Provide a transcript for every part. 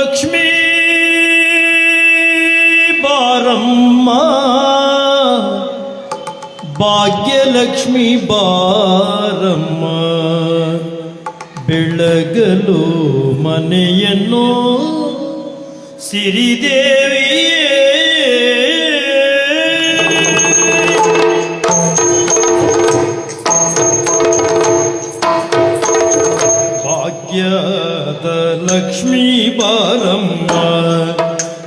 ಲಕ್ಷ್ಮೀ ಬಾರಮ್ಮ. ಭಾಗ್ಯಲಕ್ಷ್ಮಿ ಬಾರಮ್ಮ. ಬೆಳಗಲು ಮನೆಯನ್ನು ಸಿರಿದೇವಿಯೇ ಲಕ್ಷ್ಮೀ ಬಾರಮ್ಮ.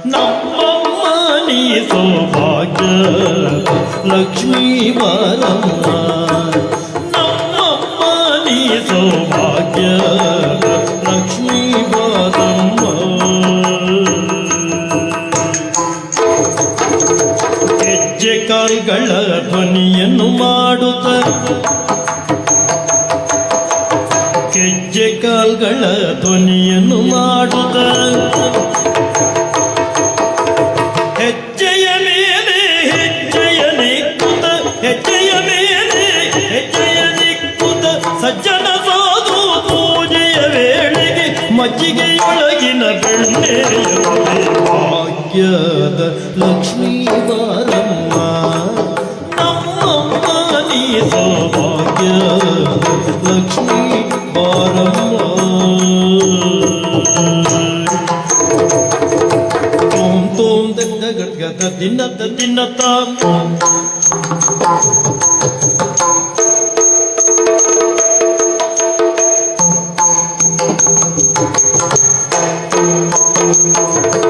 ನಮ್ಮಮ್ಮ ನೀ ಸೌಭಾಗ್ಯ. ಲಕ್ಷ್ಮೀ ಬಾರಮ್ಮ. ನಮ್ಮಮ್ಮ ನೀ ಸೌಭಾಗ್ಯ. ಲಕ್ಷ್ಮೀ ಬಾರಮ್ಮ. ಹೆಜ್ಜೆ ಕಾಲ್ಗಳ ಹೆಜ್ಜೆ ಕಾಲ್ಗಳ ಧ್ವನಿಯನ್ನು ಮಾಡುತ್ತ. ಹೆಜ್ಜೆಯ ಮೇಲೆ ಹೆಜ್ಜೆಯ ನಿಕ್ಕುತ, ಹೆಜ್ಜೆಯ ಮೇಲೆ ಹೆಜ್ಜೆಯ ನಿಕ್ಕುತ, ಸಜ್ಜನ ಸಾಧು ಪೂಜೆಯ ವೇಳೆಗೆ ಮಜ್ಜಿಗೆಯೊಳಗಿನ ಬೆಣ್ಣೆಯ ಭಾಗ್ಯದ ಲಕ್ಷ್ಮೀ ಬಾರಮ್ಮ ನಮ್ಮಮ್ಮ ನೀ ಲಕ್ಷ್ಮೀ ಬಾರಮ್ಮ ತಿನ್ನತ್ತ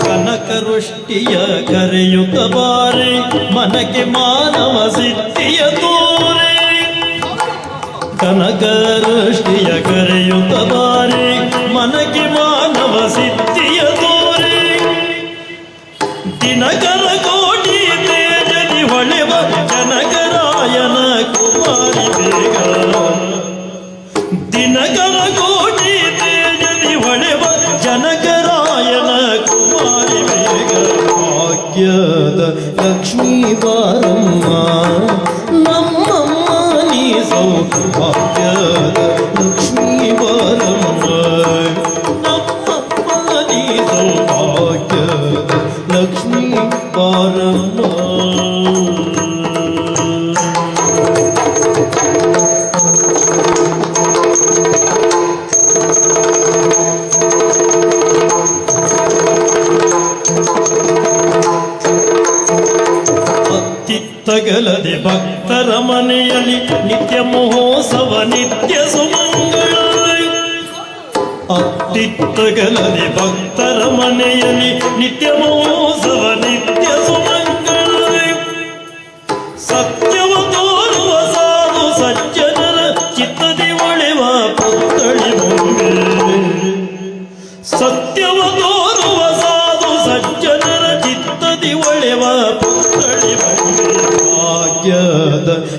ಕನಕರುಷ್ಟಿಯ ಕರೆಯುತ್ತ ಬಾರಿ ಮನಕ್ಕೆ ಮಾನವ ಸಿದ್ಧಿಯ ತೋರೆ. ಕನಕ ದೃಷ್ಟಿಯ ಕರೆಯುತ್ತ ಬಾರಿ, ಮನಕ್ಕೆ ಮಾನವ ಸಿದ್ಧಿಯ ತೋರಿ ದಿನಕರ ಕೋಟಿ ತೇಜದಿ ಹೊಳೆವ ಜನಕರಾಯನ ಕುಮಾರಿ ಬೇಗ. ದಿನಕರ ಕೋಟಿ ತೇಜದಿ ಹೊಳೆವ ಜನಕರಾಯನ ಕುಮಾರಿ ಬೇಗ. ಭಾಗ್ಯದ ಲಕ್ಷ್ಮೀ ಬಾರಮ್ಮ ನೀ ಸೌಭಾಗ್ಯದ ಲಕ್ಷ್ಮೀ ಬಾರಮ್ಮ ನಮ್ಮಮ್ಮ ನೀ ಸೌಭಾಗ್ಯದ ಲಕ್ಷ್ಮೀ ಬಾರಮ್ಮ ಅತ್ತಿತ್ತಗಲದೆ ಭಕ್ತರ ಮನೆಯಲ್ಲಿ ನಿತ್ಯ ಮಹೋತ್ಸವ ನಿತ್ಯ ಸುಮಂಗಳ ಅತ್ತಿತ್ತಗಲದೆ ಭಕ್ತರ ಮನೆಯಲ್ಲಿ ನಿತ್ಯ ಮಹೋತ್ಸವ ನಿತ್ಯ ಸುಮಂಗಳ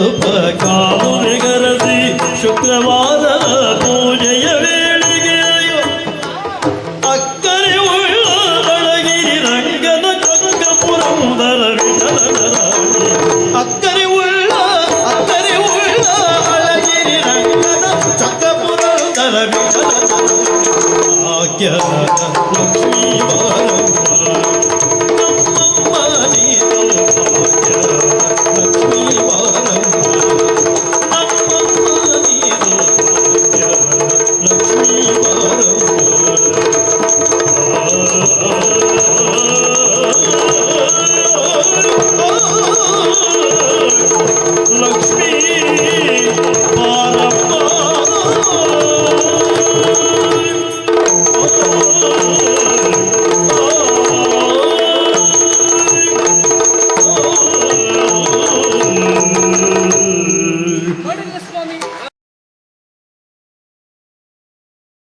கிருப காமுழுகிறது சுக்கரவார Thank you.